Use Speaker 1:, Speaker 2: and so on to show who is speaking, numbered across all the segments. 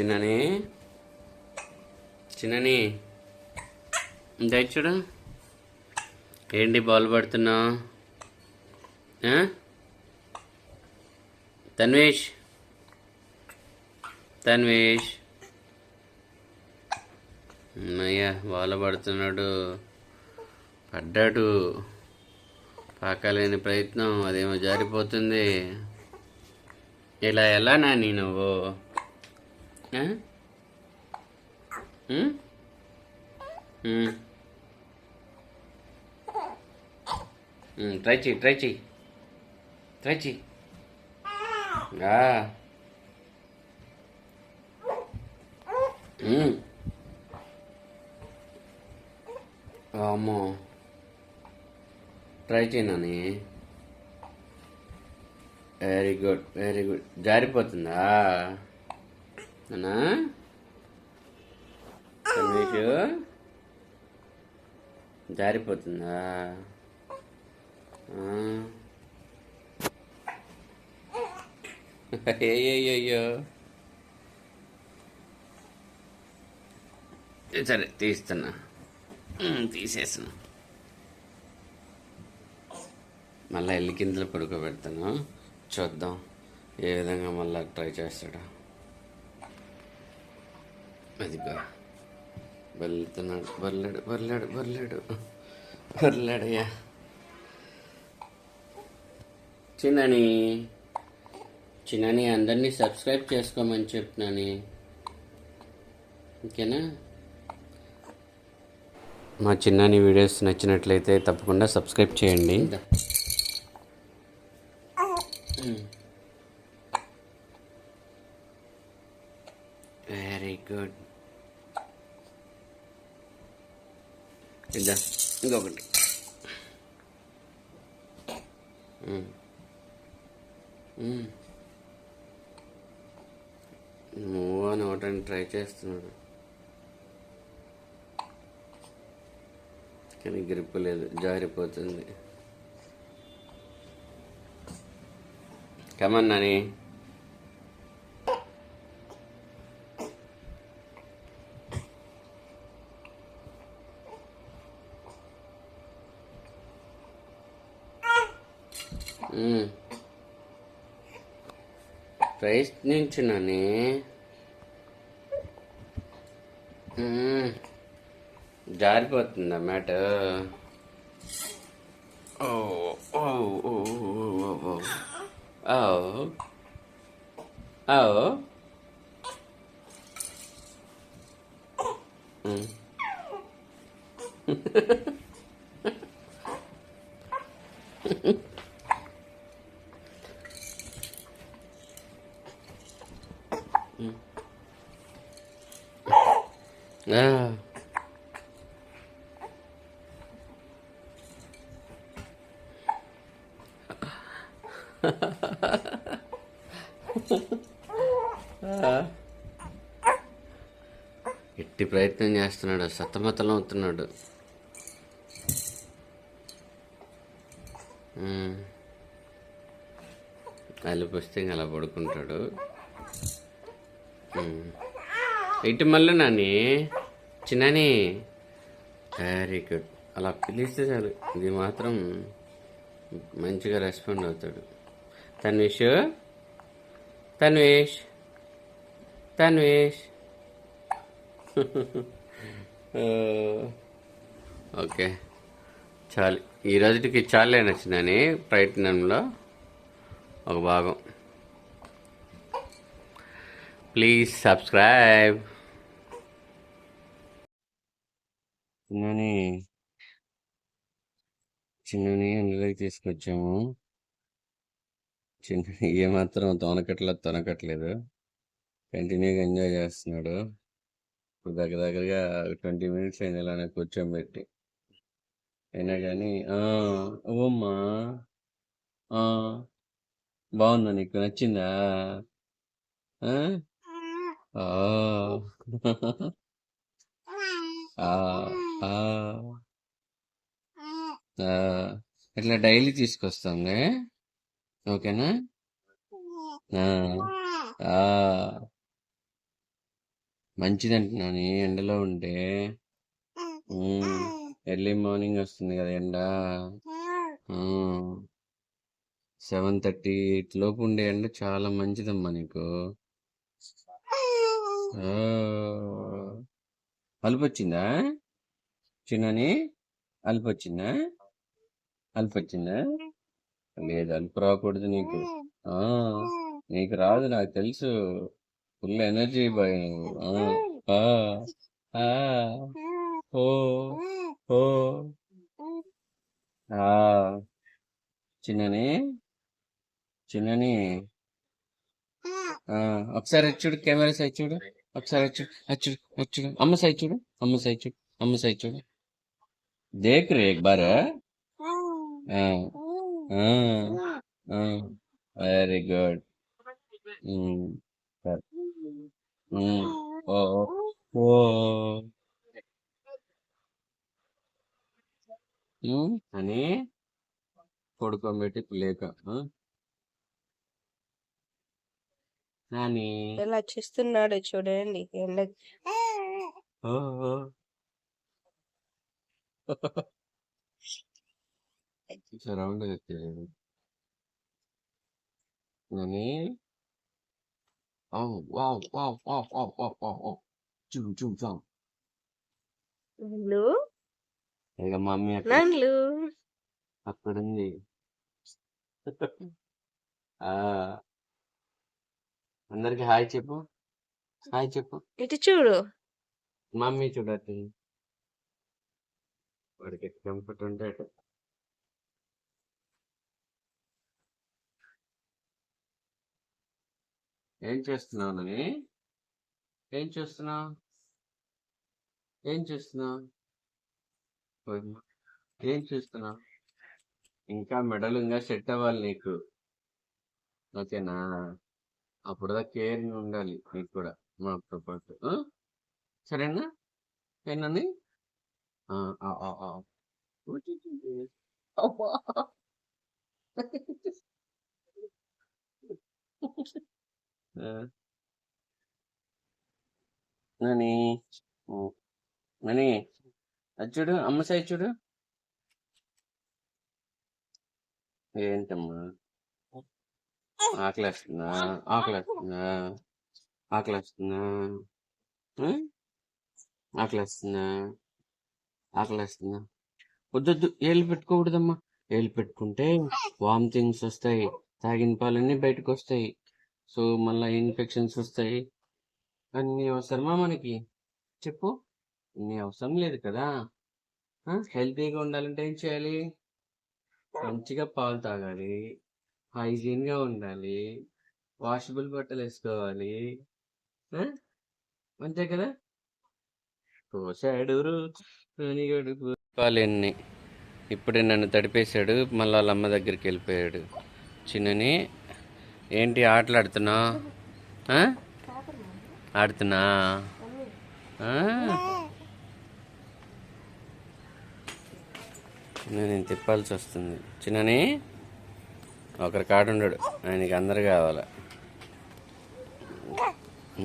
Speaker 1: చిన్నని. చిన్నని. ఇంకా చూడు. ఏంటి బాల్ పడుతున్నావు తన్వేష్. తన్వేష్. అయ్యా బాల్ పడుతున్నాడు. పడ్డాడు. పాకలేని ప్రయత్నం అదేమో జారిపోతుంది. ఇలా ఎలా నాని నువ్వు? ట్రై చెయ్యి ట్రై చెయ్యి. ట్రై చెయ్యి. అమ్మో. ట్రై చేయనని వెరీ గుడ్ వెరీ గుడ్ జారిపోతుందా? అన్నా? కన్వేషు జారిపోతుందా? ఆ. అయ్యయ్యో సరే తీస్తున్నా. తీసేస్తున్నా. మళ్ళీ ఎల్లి కిందలు పడుకోబెడతాను. చూద్దాం ఏ విధంగా మళ్ళీ ట్రై చేస్తాడో. అదిగా వెళ్తున్నాడు బర్లాడు బర్లాడు బర్లాడు బర్లాడయ్యా చిన్నని చిన్నని అందరినీ సబ్స్క్రైబ్ చేసుకోమని చెప్తున్నాను ఓకేనా? మా చిన్నని వీడియోస్ నచ్చినట్లయితే తప్పకుండా సబ్స్క్రైబ్ చేయండి వెరీ గుడ్ ఇద్దా ఇంకొకటి. మూవ్ అని ఒకటని ట్రై చేస్తున్నాడు. కానీ గ్రిప్ లేదు జారిపోతుంది. Come on. ప్రయత్నించు నాని మ్మ్. జారిపోతుందా మ్యాట్ ఓ ఓ ఓ ఓ ఓ ఓ మ్మ్. ఆ. ఎట్టి ప్రయత్నం చేస్తున్నాడు సతమతలం అవుతున్నాడు ఉమ్. అలుపు వస్తే అలా పడుకుంటాడు. ఇటు మళ్ళీ నాని చిన్నని. వెరీ గుడ్ అలా పిలిస్తే చాలు. ఇది మాత్రం మంచిగా రెస్పాండ్ అవుతాడు. తన్విష్? తన్వేష్? తన్వేష్? ఓకే. చాలు ఈ రోజుకి చాలే నచ్చిందని ప్రయత్నంలో ఒక భాగం. ప్లీజ్ సబ్స్క్రైబ్ చిన్నని చిన్నని అందులోకి తీసుకొచ్చాము చిన్న ఏమాత్రం తొనకట్లేదు. తొనకట్లేదు కంటిన్యూగా ఎంజాయ్ చేస్తున్నాడు. దగ్గర దగ్గరగా ట్వంటీ మినిట్స్ అయింది ఇలానే కూర్చోబెట్టి. అయినా కానీ ఓమ్మా ఆ, బాగుందా నీకు? నచ్చిందా? ఆ? ఆ. ఆ, ఆ, ఇట్లా డైలీ తీసుకొస్తాంలే? ఓకేనా? ఆ, ఆ. మంచిది అంటున్నాను ఎండలో ఉంటే ఎర్లీ మార్నింగ్ వస్తుంది కదా ఎండ. సెవెన్ థర్టీ ఎయిట్ లోపు ఉండే ఎండ చాలా మంచిదమ్మా నీకు. ఆ, అలుపు వచ్చిందా చిన్నని అలుపు వచ్చిందా అలుపు వచ్చిందా లేదు అలుపు రాకూడదు నీకు. నీకు రాదు నాకు తెలుసు. ఫుల్ ఎనర్జీ బాయ్ నువ్వు. చిన్నని. చిన్నని. ఒకసారి వచ్చుడు కెమెరా సైడ్ చూడు. ఒకసారి వచ్చుడు వచ్చుడు వచ్చుడు అమ్మ సైడ్ చూడు అమ్మ సైడ్ చూడు అమ్మ సైడ్ చూడు. దేఖ్ రే బార వెరీ గుడ్ ఓ ఓ అని పడుకోబెట్టి లేక? నాని.
Speaker 2: ఎలా చూస్తున్నాడు చూడండి ఎండ.
Speaker 1: సరౌండ్ అవుతుంది నాని. ఓ wow wow wow wow wow wow wow చూ చూ చూ
Speaker 2: నన్ను
Speaker 1: ఇక మమ్మీ అక్కడ
Speaker 2: నన్ను
Speaker 1: అక్కడ ఉంది ఆ అందరికి హాయ్ చెప్పు. హాయ్ చెప్పు.
Speaker 2: ఇటు చూడు.
Speaker 1: మమ్మీ చూడట్టు వాడికి కంఫర్ట్ ఉంటే అటు. ఏం చేస్తున్నావు నని ఏం చేస్తున్నావు? ఏం చేస్తున్నావు? ఏం చేస్తున్నావు? ఇంకా మెడలు ఇంకా సెట్ అవ్వాలి నీకు. ఓకేనా? అప్పుడు దాకా కేర్ ఉండాలి నీకు కూడా మాతో పాటు ఆ? సరేనా? ఏంటండి ఆ, ఆ, ఆ, ఆ. అబ్బా. ఆ. నని. నని. అచ్చుడు అమ్మ సై చూడు. ఏంటమ్మా? ఆకలేస్తుందా? ఆకలేస్తుందా? ఆకలేస్తుందా? ఆ? ఆకలేస్తుందా? ఆకలేస్తుందా? వద్దొద్దు ఏళ్ళు పెట్టుకోకూడదమ్మా. ఏళ్ళు పెట్టుకుంటే వామిటింగ్స్ వస్తాయి. తాగిన పాలన్నీ బయటకు వస్తాయి సో మళ్ళీ ఇన్ఫెక్షన్స్ వస్తాయి. అన్నీ అవసరమా మనకి? చెప్పు. అన్నీ అవసరం లేదు కదా. హెల్తీగా ఉండాలంటే ఏం చేయాలి? మంచిగా పాలు తాగాలి. హైజీన్గా ఉండాలి. వాషబుల్ బట్టలు వేసుకోవాలి. అంతే కదా? కోసాడు పాలెన్ని. ఇప్పుడే నన్ను తడిపేశాడు. మళ్ళీ వాళ్ళ అమ్మ దగ్గరికి వెళ్ళిపోయాడు. చిన్నని ఏంటి ఆటలాడుతున్నా ఆడుతున్నా? నేను తిప్పాల్సి వస్తుంది. చిన్నని? ఒకరి కాడుండడు ఆయనకి అందరు కావాలి?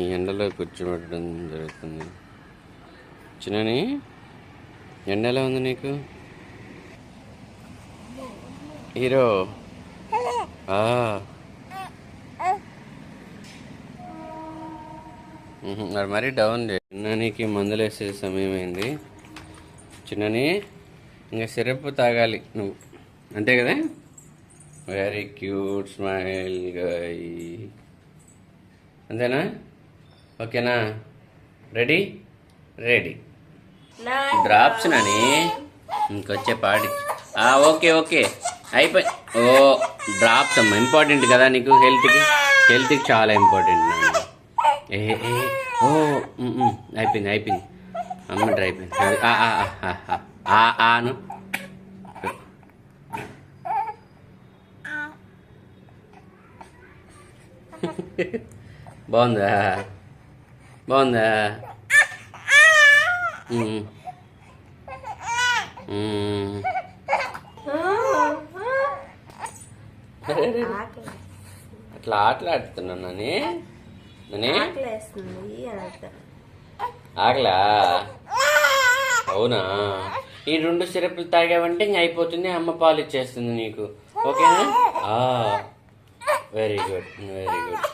Speaker 1: ఈ ఎండలో కూర్చోబెట్టడం జరుగుతుంది. చిన్నని? ఎండ ఎలా ఉంది నీకు? హీరో? ఉహు, మరి డౌన్ చిన్ననికి మందులు వేసే సమయం అయింది చిన్నని ఇంకా సిరప్ తాగాలి నువ్వు. అంతే కదా? వెరీ క్యూట్ స్మైల్ గై అంతేనా? ఓకేనా? Ready ready drops Nani. ఇంకొచ్చే పాడి. Okay okay. అయిపోయి ఓ డ్రాప్స్ అమ్మా. ఇంపార్టెంట్ కదా నీకు? హెల్త్కి హెల్త్కి చాలా ఇంపార్టెంట్ నాని. ఏ ఏ. ఓ అయిపోయింది అయిపోయింది. అమ్మంటారు అయిపోయింది. ఆను బాగుందా? బాగుందా? అట్లా ఆటలాడుతున్నాను నని? ఆగలా అవునా? ఈ రెండు సిరప్లు తాగావంటే ఇంక అయిపోతుంది అమ్మ పాలు ఇచ్చేస్తుంది నీకు. ఓకేనా? వెరీ గుడ్ వెరీ గుడ్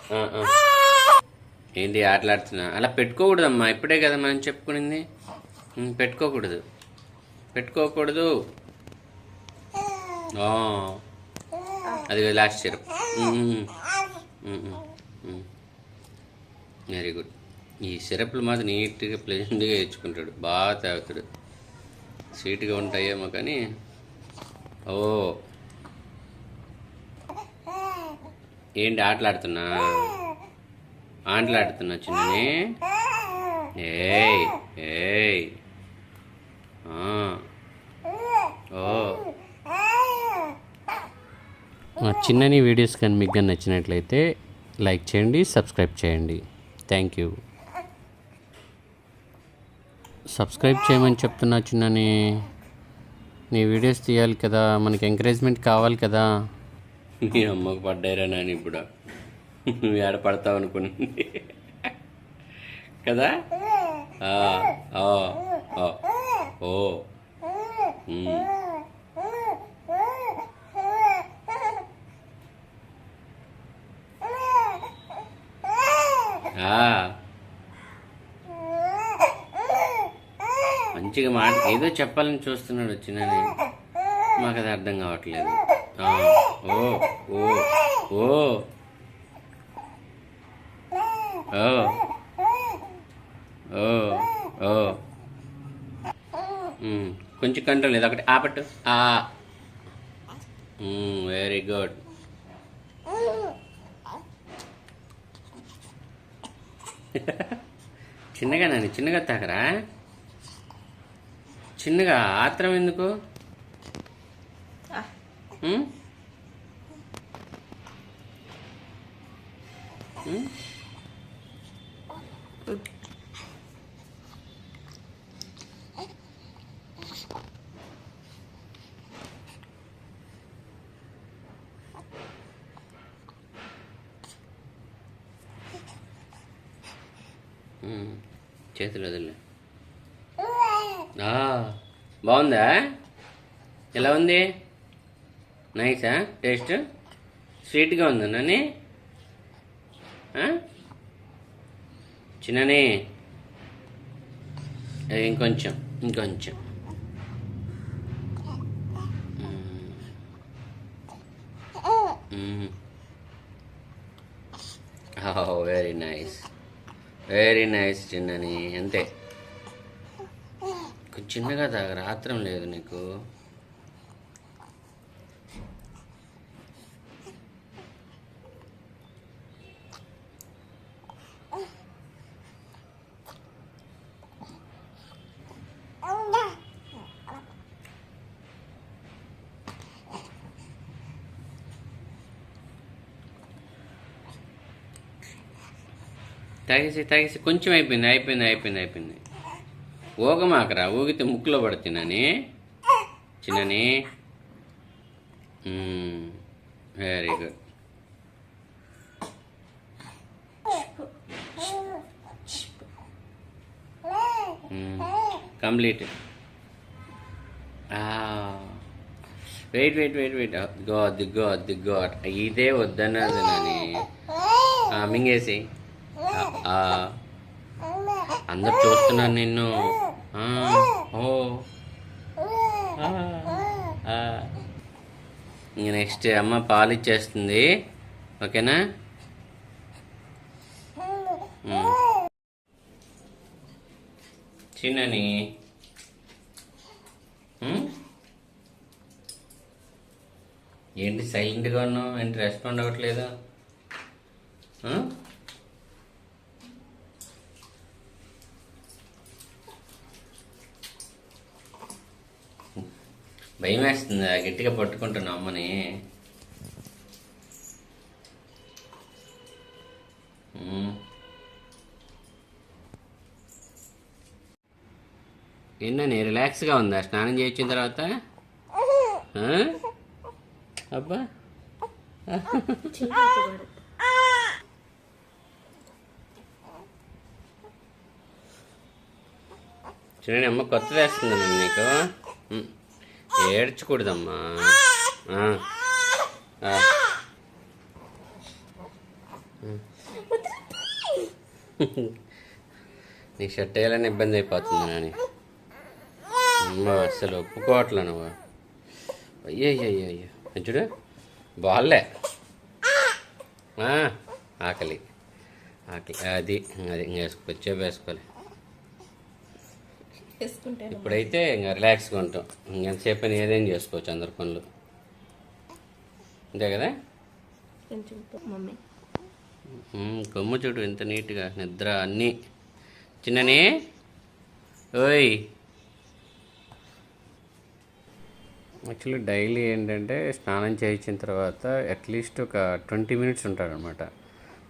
Speaker 1: ఏంటి ఆటలాడుతున్నా? అలా పెట్టుకోకూడదమ్మా ఇప్పుడే కదా మనం చెప్పుకునింది. పెట్టుకోకూడదు. పెట్టుకోకూడదు. అది లాస్ట్ సిరప్. వెరీ గుడ్ ఈ సిరప్లు మాత్రం నీట్గా ప్లెజెంట్గా ఇచ్చుకుంటాడు బాగా తాగుతాడు. స్వీట్గా ఉంటాయేమో కానీ ఓ. ఏంటి ఆటలాడుతున్నా? ఆటలాడుతున్నా చిన్నని? ఏయ్ ఏయ్. ఓ. మా చిన్నని వీడియోస్ కానీ మీకు కానీ నచ్చినట్లయితే లైక్ చేయండి సబ్స్క్రైబ్ చేయండి. థ్యాంక్ యూ సబ్స్క్రైబ్ చేయమని చెప్తున్నా చిన్నని. నీ వీడియోస్ తీయాలి కదా మనకి ఎంకరేజ్మెంట్ కావాలి కదా. నీ అమ్మకు పడ్డారా నాని ఇప్పుడు. నువ్వు ఏడ పడతావు అనుకుని. కదా? ఓ ఓ. ఓ ఉమ్. ఆ. మంచిగా మాట ఏదో చెప్పాలని చూస్తున్నాడు వచ్చినని మాకు అది అర్థం కావట్లేదు. ఓ ఓ ఓ. ఓ. ఓ ఓ. కొంచెం కంట్రోల్ లేదు. ఒకటి ఆపట్టు. ఆ. వెరీ గుడ్ చిన్నగా నాని చిన్నగా తాకరా? చిన్నగా ఆత్రం ఎందుకు? ఉమ్? చేతులు వదిలే. ఆ, బాగుందా? ఎలా ఉంది? నైసా? టేస్ట్? స్వీట్గా ఉందా నాని? చిన్నని ఏ, ఇంకొంచెం ఇంకొంచెం. Very nice. వెరీ నైస్ చిన్నని. అంతే. చిన్నగా తాగరా ఆత్రం లేదు నీకు. తాగేసి తాగేసి కొంచెం అయిపోయింది అయిపోయింది అయిపోయింది అయిపోయింది. ఊగమాకరా ఊగితే ముక్కులో పడుతున్నాని చిన్నని. Very good complete. Wait wait wait wait దిగో దిగ్గో దిగో ఇదే వద్దన్నది నాని మింగేసి. అందరు చూస్తున్నారు నిన్ను. ఓ. ఇంక నెక్స్ట్ అమ్మ పాలు ఇచ్చేస్తుంది. ఓకేనా? చిన్నని. ఏంటి సైలెంట్గా ఉన్నావు? ఏంటి రెస్పాండ్ అవ్వట్లేదు? భయం వేస్తుంది గట్టిగా పట్టుకుంటున్నా అమ్మని. ఏంటని రిలాక్స్గా ఉందా? స్నానం చేయించిన తర్వాత? అబ్బా. చూడండి అమ్మ కొత్త వేస్తుందమ్మా నీకు. ఏడ్చకూడదమ్మా. నీ షర్ట్ వేయాలని ఇబ్బంది అయిపోతుంది నాని. అమ్మ అసలు ఒప్పుకోవట్లే నువ్వు. అయ్యో అయ్యో అయ్యో అయ్యో చూడు బాల్లే. ఆకలి. ఆకలి అది అది ఇంకా వేసుకో వచ్చే ఇప్పుడైతే ఇంకా రిలాక్స్గా ఉంటాం. ఇంకెంతసేపు అని ఏదేం చేసుకోవచ్చు అందరి పనులు. అంతే కదా?
Speaker 3: మమ్మీ.
Speaker 1: ఉమ్, కొమ్ము చూడు ఎంత నీట్గా. నిద్ర అన్నీ. చిన్నని. ఓయ్. యాక్చువల్లీ డైలీ ఏంటంటే స్నానం చేయించిన తర్వాత అట్లీస్ట్ ఒక ట్వంటీ మినిట్స్ ఉంటాడనమాట.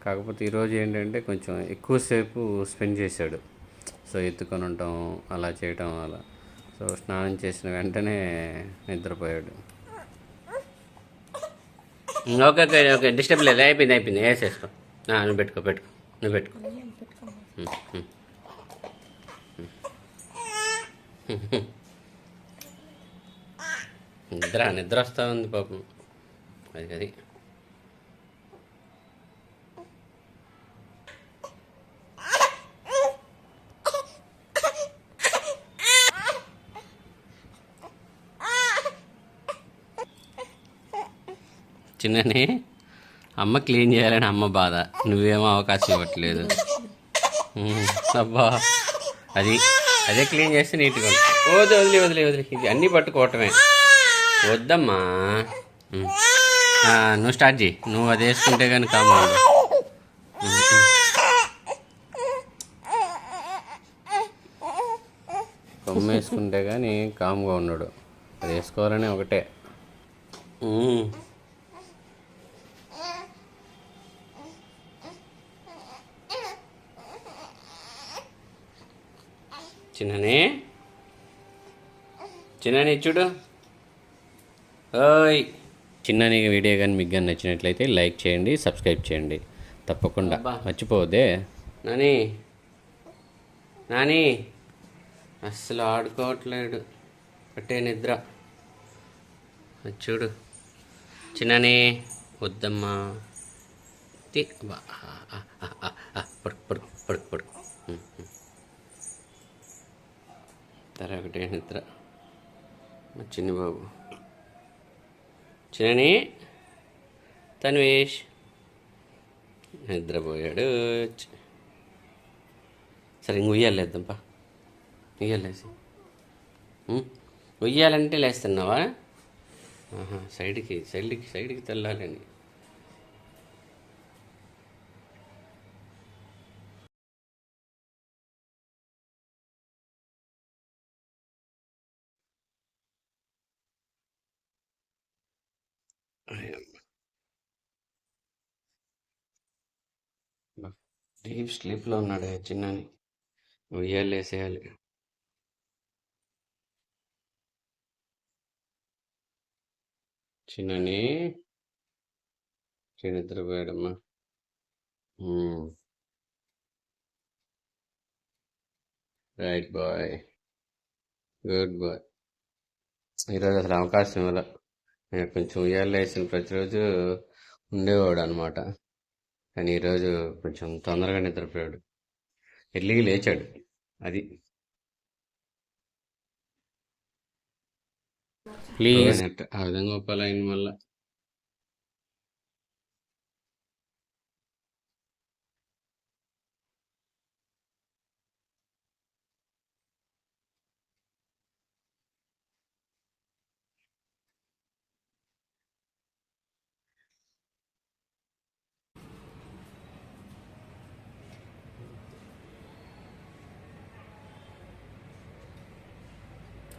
Speaker 1: కాకపోతే ఈరోజు ఏంటంటే కొంచెం ఎక్కువసేపు స్పెండ్ చేశాడు. సో ఎత్తుకొని ఉంటాం అలా చేయటం అలా సో స్నానం చేసిన వెంటనే నిద్రపోయాడు. Okay okay okay. డిస్టర్బ్ లేదు. అయిపోయింది అయిపోయింది. వేసేసుకో. నువ్వు పెట్టుకో పెట్టుకో. నువ్వు పెట్టుకో. నిద్ర నిద్ర వస్తూ ఉంది పాపం. అది అది. చిన్నని. అమ్మ క్లీన్ చేయాలని అమ్మ బాధ. నువ్వేమో అవకాశం ఇవ్వట్లేదు. అబ్బా. అది అదే క్లీన్ చేస్తే నీట్గా ఉంటుంది. వదిలి వదిలే వదిలి ఇది అన్నీ పట్టుకోవటమే. వద్దమ్మా. నువ్వు స్టార్ట్ చేయి నువ్వు అది వేసుకుంటే కానీ కామా కొమ్మ వేసుకుంటే కానీ కామ్గా ఉన్నాడు. అది వేసుకోవాలని ఒకటే. చిన్ననే? చిన్నని చూడు. ఓయ్. చిన్నని వీడియో కానీ మీకు కానీ నచ్చినట్లయితే లైక్ చేయండి సబ్స్క్రైబ్ చేయండి. తప్పకుండా. మర్చిపోవద్దే. నాని. నాని. అస్సలు ఆడుకోవట్లేడు. పట్టే నిద్ర. చూడు. చిన్నని. వద్దమ్మా. పడుకు పడుకు పడుకు పడుకు. ఉమ్, ఒకటే నిద్ర? మా బాబు చిన్నని తన్వేష్. నిద్రపోయాడు. సరే ఇంక ఉయ్యాలేద్దాంపా ఉయ్యాలేసి ఉయ్యాలంటే లేస్తున్నావా? సైడ్కి సైడ్కి సైడ్కి తెల్లాలండి. డీప్ స్లీప్లో ఉన్నాడు చిన్నని. ఉయ్యాలు వేసేయాలి. చిన్నని చిన్న నిద్రపోయాడమ్మా రైట్ బాయ్. Good boy. ఈరోజు అసలు అవకాశం ఇవ్వాల. నేను కొంచెం ఉయ్యాలు వేసిన ప్రతిరోజు ఉండేవాడు అనమాట కానీ ఈరోజు కొంచెం తొందరగా నిద్రపోయాడు. ఎర్లీగా లేచాడు. అది. ప్లీజ్. ఆ విధంగా ఒప్పాలైన మళ్ళా.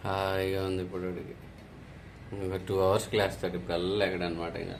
Speaker 1: హాయిగా ఉంది ఇప్పుడు అడిగి ఇంకా టూ అవర్స్ క్లాస్ తాడు ఇప్పుడు ఎక్కడ అనమాట ఇంకా.